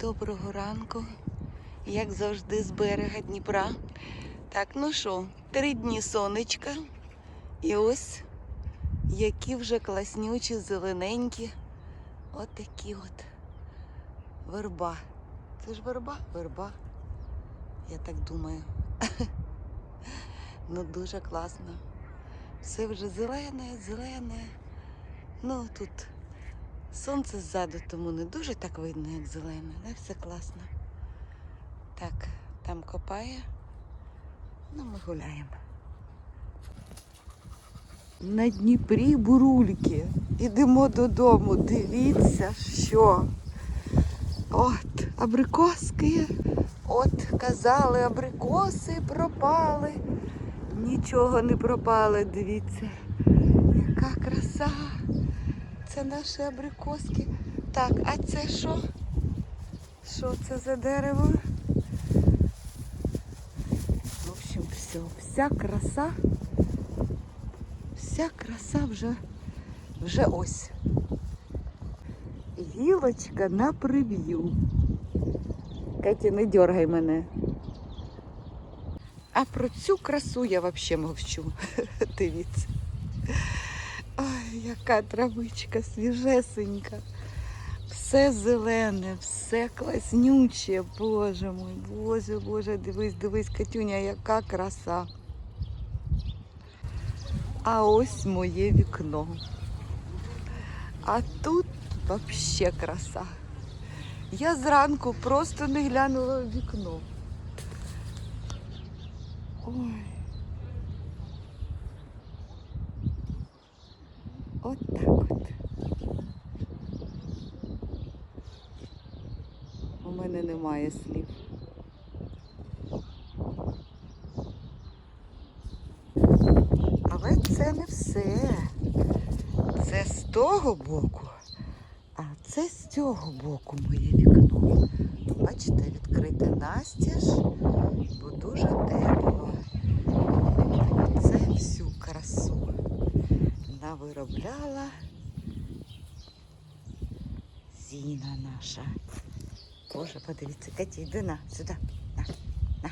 Доброго ранку, як завжди, з берега Дніпра. Так, ну що, три дні сонечка. І ось які вже класнючі, зелененькі. От такі от верба. Це ж верба? Верба. Я так думаю. Ну, дуже класно. Все вже зелене, зелене. Ну, тут сонце ззаду, тому не дуже так видно, як зелене, але все класно. Так, там копає. Ну, ми гуляємо. На Дніпрі бурульки. Ідемо додому. Дивіться, що. От, абрикоски. От, казали, абрикоси пропали. Нічого не пропало, дивіться. Яка краса. Це наші абрикоски. Так, а це що? Що це за дерево? В общем, все, вся краса, вся краса вже, вже ось. Гілочка на прев'ю. Катя, не дергай мене. А про цю красу я взагалі мовчу. Дивіться. Яка травичка свіжесенька. Все зелене, все класнюче. Боже мой, боже, боже, дивись, дивись, Катюня, яка краса. А ось моє вікно. А тут взагалі краса. Я зранку просто не глянула в вікно. Ой. От так от. У мене немає слів. Але це не все. Це з того боку, а це з цього боку моє вікно. Бачите, відкрите настіж, бо дуже тепло. Це всю красу навиробляла Зіна наша. Боже, подивіться, Катя, йди на, сюди. На, на.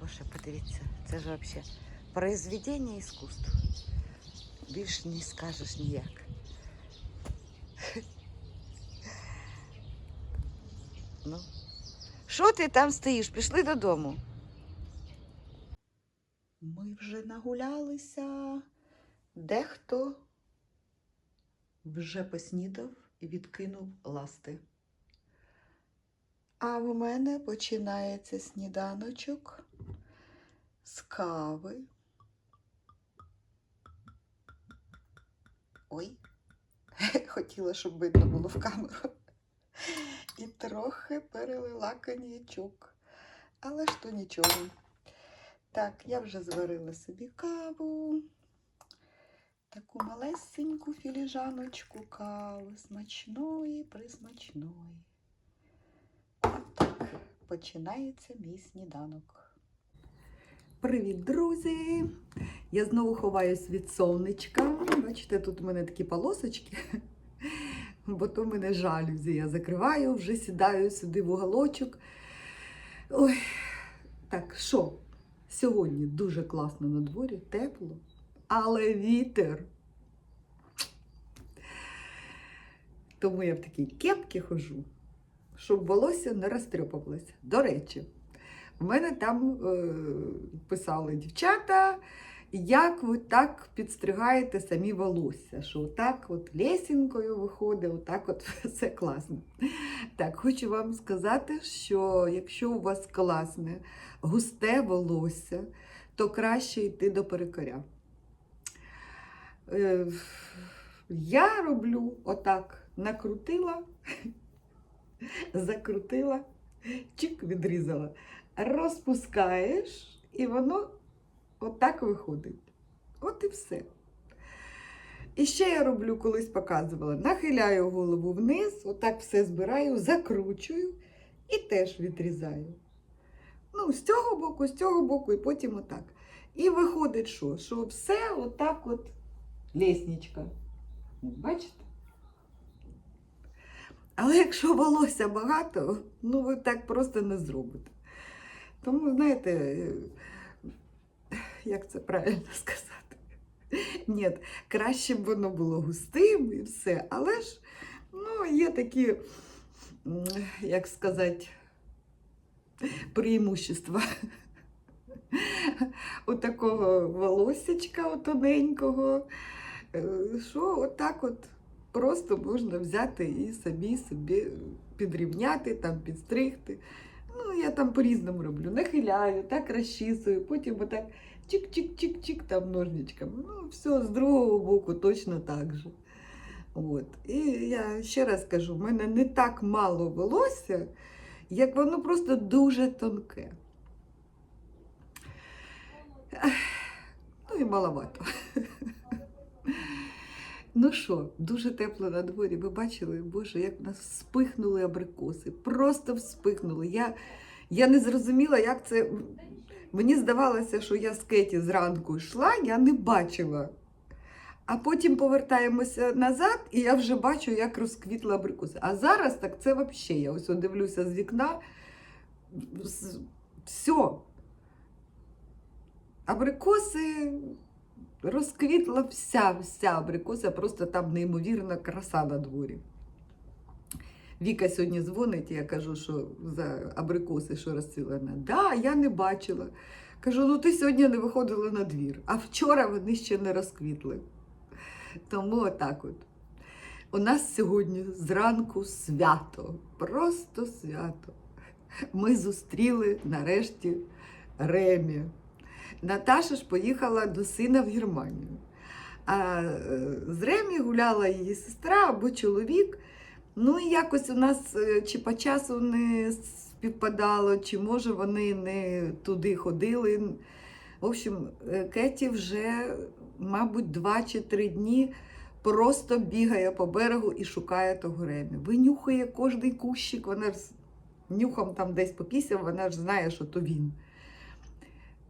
Боже, подивіться, це ж взагалі произведення іскусства. Більш не скажеш ніяк. Ну, що ти там стоїш? Пішли додому. Ми вже нагулялися. Дехто вже поснідав і відкинув ласти. А в мене починається сніданочок з кави. Ой, хотіла, щоб видно було в камеру. І трохи перелила коньячок. Але ж то нічого. Так, я вже зварила собі каву. Таку малесеньку філіжаночку кави, смачної, присмачної. Отак починається мій сніданок. Привіт, друзі! Я знову ховаюсь від сонечка. Бачите, тут у мене такі полосочки, бо то мене жалюзі. Я закриваю, вже сідаю сюди в уголочок. Ой, так, що? Сьогодні дуже класно на дворі, тепло, але вітер. Тому я в такій кепці хожу, щоб волосся не розтрьопувалося. До речі, в мене там е, писали дівчата, як ви так підстригаєте самі волосся, що отак от лесінкою виходить, отак от все класно. Так, хочу вам сказати, що якщо у вас класне, густе волосся, то краще йти до перекоря. Е, Я роблю отак, накрутила, закрутила, чик відрізала, розпускаєш, і воно отак виходить. От і все. І ще я роблю, колись показувала, нахиляю голову вниз, отак все збираю, закручую і теж відрізаю. Ну, з цього боку, з цього боку, і потім отак. І виходить, що? Що все отак от лесничка. Бачите? Але якщо волосся багато, ну ви так просто не зробите. Тому, знаєте, як це правильно сказати? Ні, краще б воно було густим і все. Але ж ну, є такі, як сказати, преимущества у такого волосечка тоненького, що отак от просто можна взяти і собі собі підрівняти, там, підстригти. Ну, я там по-різному роблю. Нахиляю, так розчісую, потім отак чик-чик-чик-чик там ножничками. Ну, все, з другого боку точно так же. От. І я ще раз кажу, в мене не так мало волосся, як воно просто дуже тонке. Ну і маловато. Ну що, дуже тепло на дворі. Ви бачили, Боже, як в нас вспихнули абрикоси. Просто вспихнули. Я, я не зрозуміла, як це. Мені здавалося, що я з Кеті зранку йшла, я не бачила. А потім повертаємося назад, і я вже бачу, як розквітла абрикоси. А зараз так це взагалі. Я ось дивлюся з вікна. Все. Абрикоси розквітла вся, вся абрикоса, просто там неймовірна краса на дворі. Віка сьогодні дзвонить, я кажу, що за абрикоси, що розцілена. Да, я не бачила. Кажу, ну ти сьогодні не виходила на двір, а вчора вони ще не розквітли. Тому отак от. У нас сьогодні зранку свято, просто свято. Ми зустріли нарешті Ремі. Наташа ж поїхала до сина в Германію. А е, з Ремі гуляла її сестра або чоловік. Ну і якось у нас е, чи по часу не співпадало, чи може вони не туди ходили. В общем, е, Кеті вже, мабуть, два чи три дні просто бігає по берегу і шукає того Ремі. Винюхає кожний кущик, вона ж нюхом там десь попісяв, вона ж знає, що то він.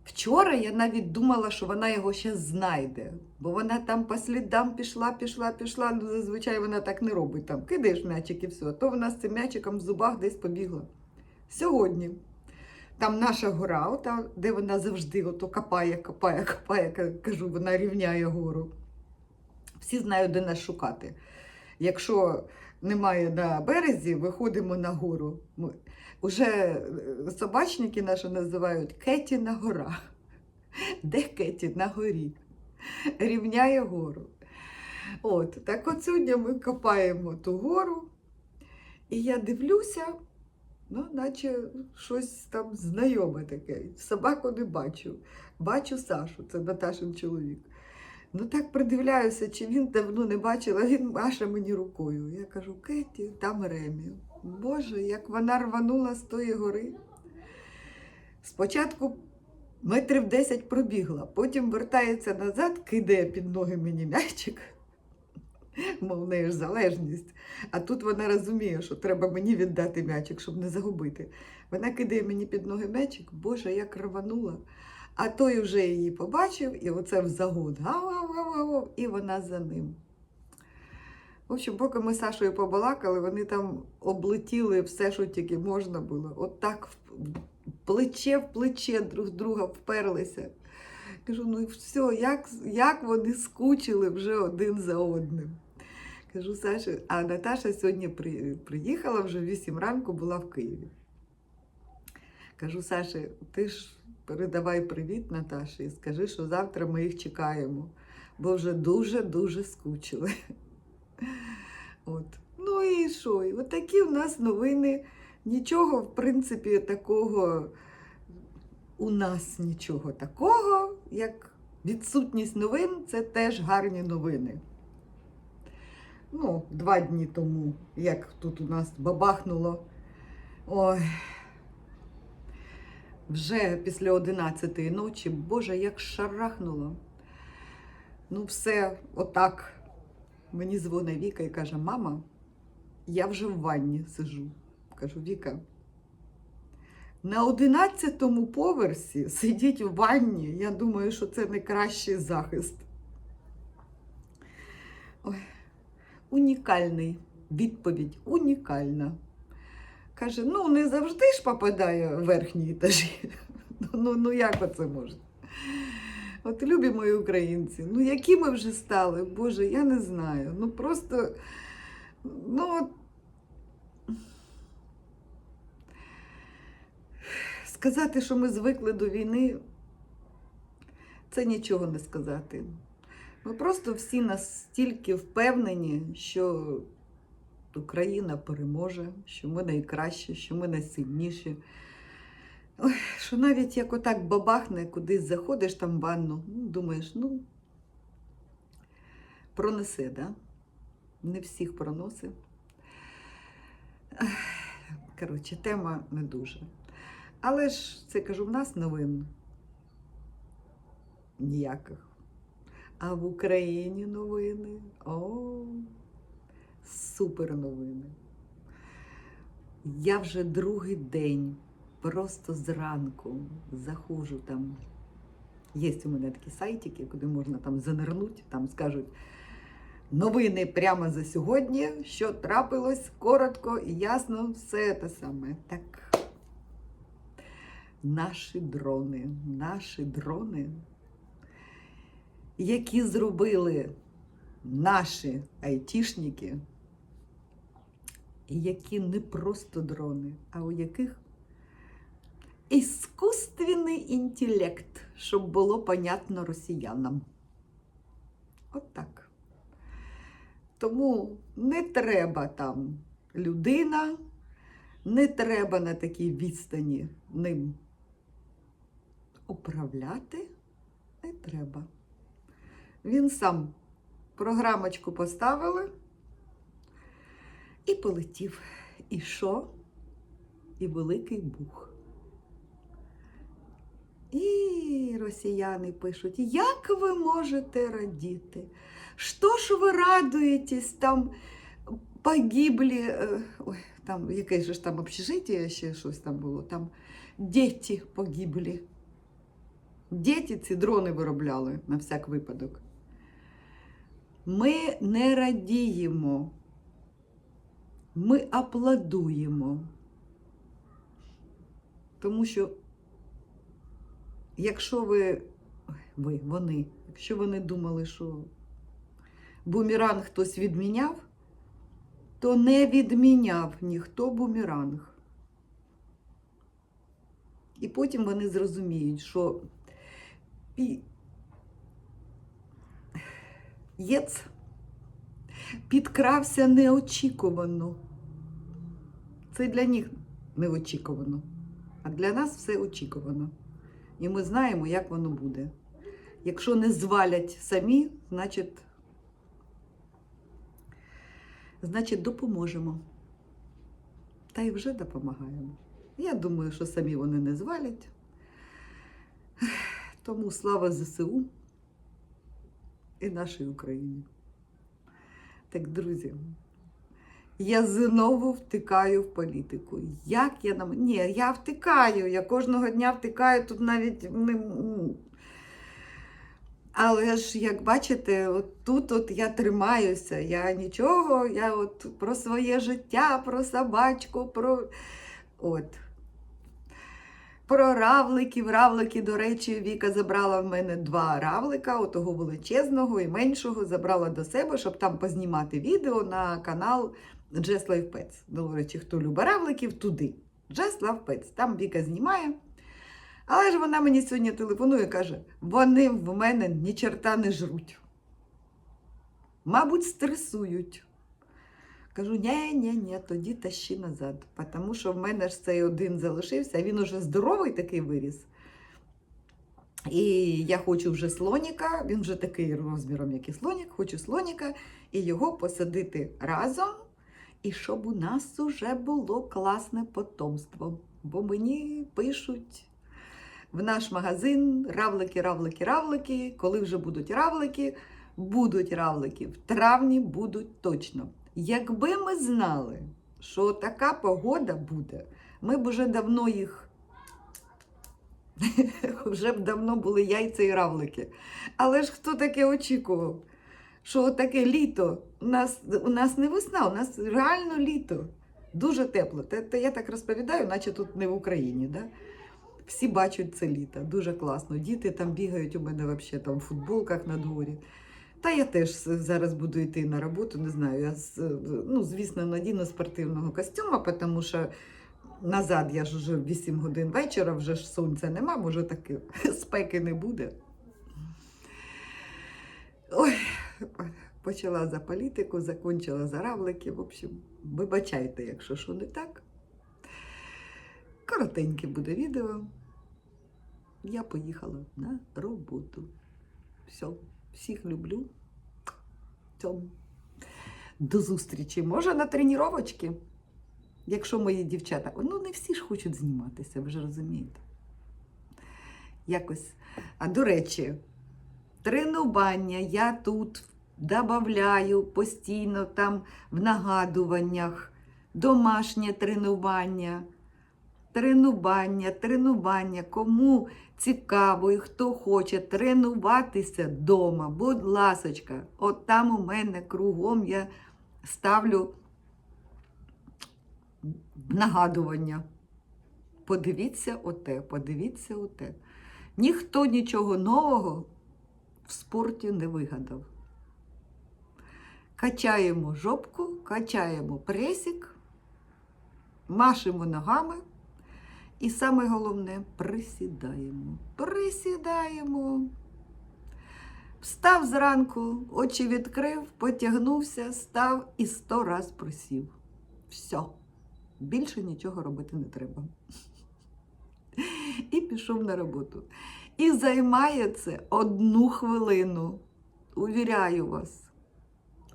Вчора я навіть думала, що вона його ще знайде, бо вона там по слідам пішла, пішла, пішла. Ну, зазвичай вона так не робить. Там кидаєш м'ячик і все. То вона з цим м'ячиком в зубах десь побігла. Сьогодні там наша гора, ота, де вона завжди ото копає, копає, копає, кажу, вона рівняє гору. Всі знають, де нас шукати. Якщо немає на березі, виходимо на гору. Уже е, собачники наші називають Кетіна гора. Де Кеті? На горі. Рівняє гору. От, так от сьогодні ми копаємо ту гору, і я дивлюся, ну, наче щось там знайоме таке. Собаку не бачу. Бачу Сашу, це Наташин чоловік. Ну так придивляюся, чи він давно не бачив, а він маше мені рукою. Я кажу, Кеті, там Ремі. Боже, як вона рванула з тої гори. Спочатку метрів 10 пробігла, потім вертається назад, кидає під ноги мені м'ячик. Мов неї ж залежність. А тут вона розуміє, що треба мені віддати м'ячик, щоб не загубити. Вона кидає мені під ноги м'ячик, Боже, як рванула. А той вже її побачив, і оце в загон. Гав-гав-гав-гав, І вона за ним. В общем, поки ми з Сашою побалакали, вони там облетіли все, що тільки можна було. От так плече в плече друг друга вперлися. Кажу, ну все, як, як вони скучили вже один за одним. Кажу, Саша, а Наташа сьогодні при, приїхала вже в 8 ранку, була в Києві. Кажу, Саша, ти ж передавай привіт Наташі і скажи, що завтра ми їх чекаємо, бо вже дуже-дуже скучили. От. Ну і що? І от такі у нас новини. Нічого, в принципі, такого у нас нічого такого, як відсутність новин це теж гарні новини. Ну, два дні тому, як тут у нас бабахнуло. Ой. Вже після 11-ї ночі, Боже, як шарахнуло. Ну, все отак. Мені дзвонить Віка і каже: Мама, я вже в ванні сижу. Кажу, Віка, на 11-му поверсі сидіть в ванні. Я думаю, що це найкращий захист. Ой, унікальний відповідь унікальна. Каже: ну не завжди ж попадає в верхні етажі. Ну, ну як оце можна? От любі мої українці, ну які ми вже стали, Боже, я не знаю. Ну просто, ну. Сказати, що ми звикли до війни, це нічого не сказати. Ми просто всі настільки впевнені, що Україна переможе, що ми найкращі, що ми найсильніші. Ой, що навіть як отак бабахне, кудись заходиш там в ванну, ну, думаєш, ну, пронесе, да? Не всіх проносить. Коротше, тема не дуже. Але ж це кажу, в нас новин ніяких. А в Україні новини. О, супер новини. Я вже другий день просто зранку заходжу там. Є у мене такі сайтики, куди можна там занирнути, там скажуть новини прямо за сьогодні, що трапилось коротко і ясно, все те саме. Так. Наші дрони, наші дрони, які зробили наші айтішники, які не просто дрони, а у яких іскусственний інтелект, щоб було понятно росіянам. От так. Тому не треба там людина, не треба на такій відстані ним управляти, не треба. Він сам програмочку поставили і полетів. І що? І великий бух. І росіяни пишуть, як ви можете радіти? Що ж ви радуєтесь там погиблі, е, ой, там яке ж там общежиття, ще щось там було, там діти погиблі. Діти ці дрони виробляли на всяк випадок. Ми не радіємо, ми аплодуємо. Тому що, якщо ви, ви, вони, якщо вони думали, що бумеранг хтось відміняв, то не відміняв ніхто бумеранг. І потім вони зрозуміють, що єц підкрався неочікувано. Це для них неочікувано. А для нас все очікувано. І ми знаємо, як воно буде. Якщо не звалять самі, значить, значить допоможемо. Та й вже допомагаємо. Я думаю, що самі вони не звалять. Тому слава ЗСУ і нашій Україні. Так, друзі, я знову втикаю в політику. Як я нам. Ні, я втикаю, я кожного дня втикаю, тут навіть. Але ж, як бачите, от тут от я тримаюся. Я нічого, я от про своє життя, про собачку, про. От. Про равликів. Равлики, до речі, Віка забрала в мене два равлика, отого величезного і меншого, забрала до себе, щоб там познімати відео на канал Life Pets. До речі, хто любить равликів, туди. Love Pets. Там Віка знімає. Але ж вона мені сьогодні телефонує і каже: вони в мене ні черта не жруть. Мабуть, стресують. Кажу, ні, ні, ні, тоді тащи назад. Тому що в мене ж цей один залишився, він уже здоровий такий виріс. І я хочу вже слоніка, він вже такий розміром, як і слонік, хочу слоніка, і його посадити разом. І щоб у нас уже було класне потомство. Бо мені пишуть в наш магазин равлики, равлики, равлики. Коли вже будуть равлики, будуть равлики. В травні будуть точно. Якби ми знали, що така погода буде, ми б уже давно їх. Вже б давно були яйця і равлики. Але ж хто таке очікував? Що таке літо. У нас, у нас не весна, у нас реально літо. Дуже тепло. Те, те я так розповідаю, наче тут не в Україні. Да? Всі бачать це літо. Дуже класно. Діти там бігають у мене взагалі там в футболках на дворі. Та я теж зараз буду йти на роботу, не знаю. Я ну, звісно, надіну спортивного костюма, тому що назад я ж вже 8 годин вечора, вже ж сонця нема, може таки спеки не буде. Ой, почала за політику, закончила за равлики. В общем, вибачайте, якщо що не так. Коротеньке буде відео. Я поїхала на роботу. Все, всіх люблю. Цьому. До зустрічі. Може, на тренувачки? Якщо мої дівчата, ну не всі ж хочуть зніматися, ви ж розумієте. Якось. А до речі, тренування я тут додаю постійно там в нагадуваннях, домашнє тренування, тренування, тренування. Кому цікаво і хто хоче тренуватися вдома, будь ласочка, от там у мене кругом я ставлю нагадування. Подивіться оте, подивіться оте. Ніхто нічого нового в спорті не вигадав. Качаємо жопку, качаємо пресік, машемо ногами і саме головне присідаємо. Присідаємо. Встав зранку, очі відкрив, потягнувся, став і сто раз присів. Все. Більше нічого робити не треба. І пішов на роботу. І займає це одну хвилину. Увіряю вас.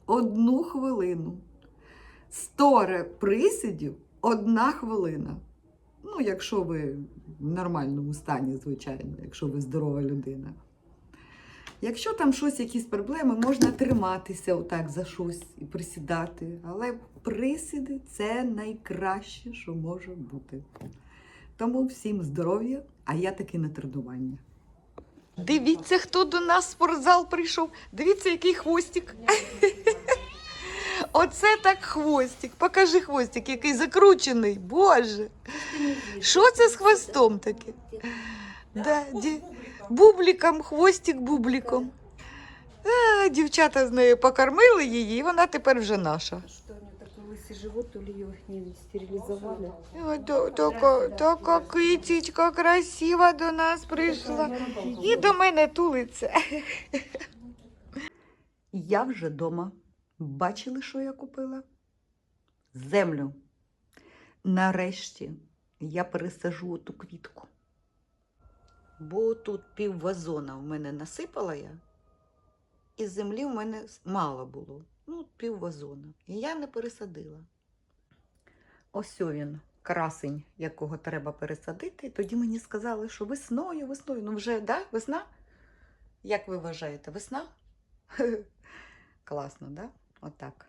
Одну хвилину. Сторе присідів одна хвилина. Ну, якщо ви в нормальному стані, звичайно, якщо ви здорова людина. Якщо там щось, якісь проблеми, можна триматися отак за щось і присідати. Але присіди це найкраще, що може бути. Тому всім здоров'я, а я таки на тренування. Дивіться, хто до нас в спортзал прийшов. Дивіться, який хвостик. Оце так хвостик. Покажи хвостик, який закручений. Боже. Що це з хвостом таке? Да, ді... Бубліком, хвостик бубліком. А, дівчата з нею покормили її, і вона тепер вже наша. Лысый живот, то ли ее не стерилизовали. О, то- Така, така китічка красива до нас прийшла. І до мене тулиться. Я вже вдома. Бачили, що я купила? Землю. Нарешті я пересажу оту квітку. Бо тут пів вазона в мене насипала я, і землі в мене мало було. Ну, пів вазона. І я не пересадила. Ось він, красень, якого треба пересадити. Тоді мені сказали, що весною, весною. Ну вже, да, весна? Як ви вважаєте, весна? Класно, да? Отак.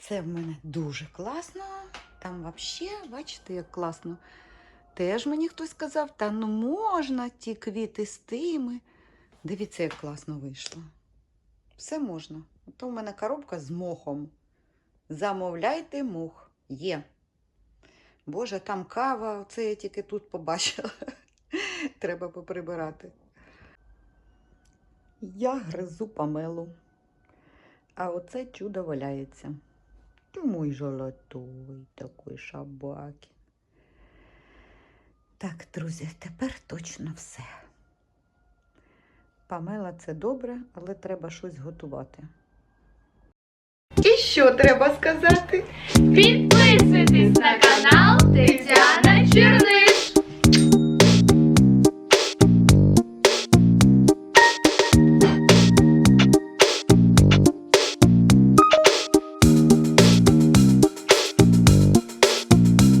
Це в мене дуже класно. Там взагалі, бачите, як класно. Теж мені хтось сказав, та ну можна ті квіти з тими. Дивіться, як класно вийшло. Все можна. То в мене коробка з мохом. Замовляйте мох. Є. Боже, там кава, це я тільки тут побачила. Треба поприбирати. Я гризу памелу. А оце чудо валяється. Ти мій золотой такий шабаки. Так, друзі, тепер точно все. Памела це добре, але треба щось готувати. І що треба сказати? Підписуйтесь на канал Тетяна Черни.